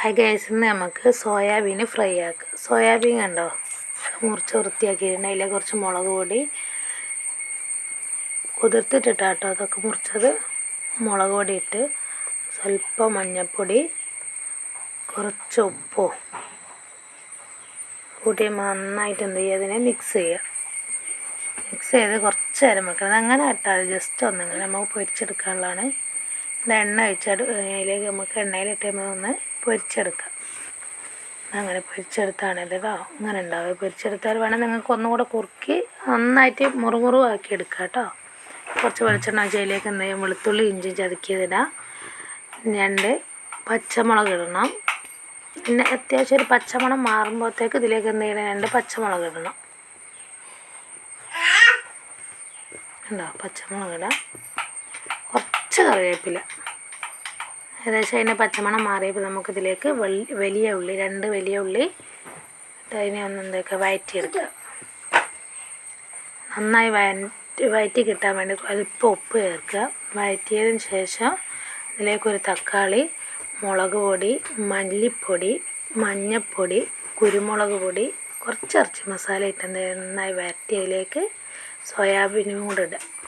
Hi guys ഇന്ന് നമുക്ക് soybean fry ആക്കാം. സോയാബീൻ കണ്ടോ? മുറിച്ച് വൃത്തിയാക്കിയിട്ടുണ്ട്. അതിലെ കുറച്ച് മുളക് പൊടി കുതിർത്തിട്ടിട്ടാട്ടോ അതൊക്കെ മുറിച്ചത്. മുളക് പൊടി ഇട്ട് സ്വല്പം മഞ്ഞൾപ്പൊടി കുറച്ച് ഉപ്പും കൂട്ടി നന്നായിട്ട് എന്ത് ചെയ്യുക അതിനെ മിക്സ് ചെയ്യുക. മിക്സ് ചെയ്ത് കുറച്ച് നേരം വെക്കണം. അങ്ങനെ ഇട്ടാൽ ജസ്റ്റ് ഒന്നങ്ങനെ നമുക്ക് പൊരിച്ചെടുക്കാനുള്ളതാണ്. ഇത് എണ്ണ ഒഴിച്ചിട്ട് അതിലേക്ക് നമുക്ക് എണ്ണയിലിട്ട് ഒന്ന് പൊരിച്ചെടുക്കാം. അങ്ങനെ പൊരിച്ചെടുത്താണല്ലോ കേട്ടോ അങ്ങനെ ഉണ്ടാവുക. പൊരിച്ചെടുത്താൽ വേണം നിങ്ങൾക്ക് ഒന്നുകൂടെ കുറുക്കി നന്നായിട്ട് മുറുമുറു ആക്കി എടുക്കാം കേട്ടോ കുറച്ച് വെളിച്ചെണ്ണ ഒഴിച്ച് അതിലേക്ക് എന്തെങ്കിലും വെളുത്തുള്ളി ഇഞ്ചി ചതുക്കിയതിടാം. രണ്ട് പച്ചമുളക് ഇടണം. പിന്നെ അത്യാവശ്യം ഒരു പച്ചമണം മാറുമ്പോഴത്തേക്ക് ഇതിലേക്ക് എന്ത് ചെയ്യണം? രണ്ട് പച്ചമുളക് ഇടണം. ഉണ്ടോ പച്ചമുളക് ഇടാം. കുറച്ച് കറിവേപ്പില. ഏകദേശം അതിന്റെ പച്ചമണം മാറിയപ്പോൾ നമുക്കിതിലേക്ക് വലിയ ഉള്ളി രണ്ട് വലിയ ഉള്ളി അതിനെ ഒന്ന് എന്തൊക്കെ വയറ്റിയെടുക്കുക നന്നായി വയറ്റി വയറ്റി കിട്ടാൻ വേണ്ടി അല്പം ഉപ്പ് ചേർക്കുക. വയറ്റിയതിന് ശേഷം ഇതിലേക്കൊരു തക്കാളി മുളക് പൊടി മല്ലിപ്പൊടി മഞ്ഞൾപ്പൊടി കുരുമുളക് പൊടി കുറച്ച് ഇറച്ചി മസാല ഇട്ട് നന്നായി വരട്ടി അതിലേക്ക് സോയാബീനും കൂടെ ഇടുക.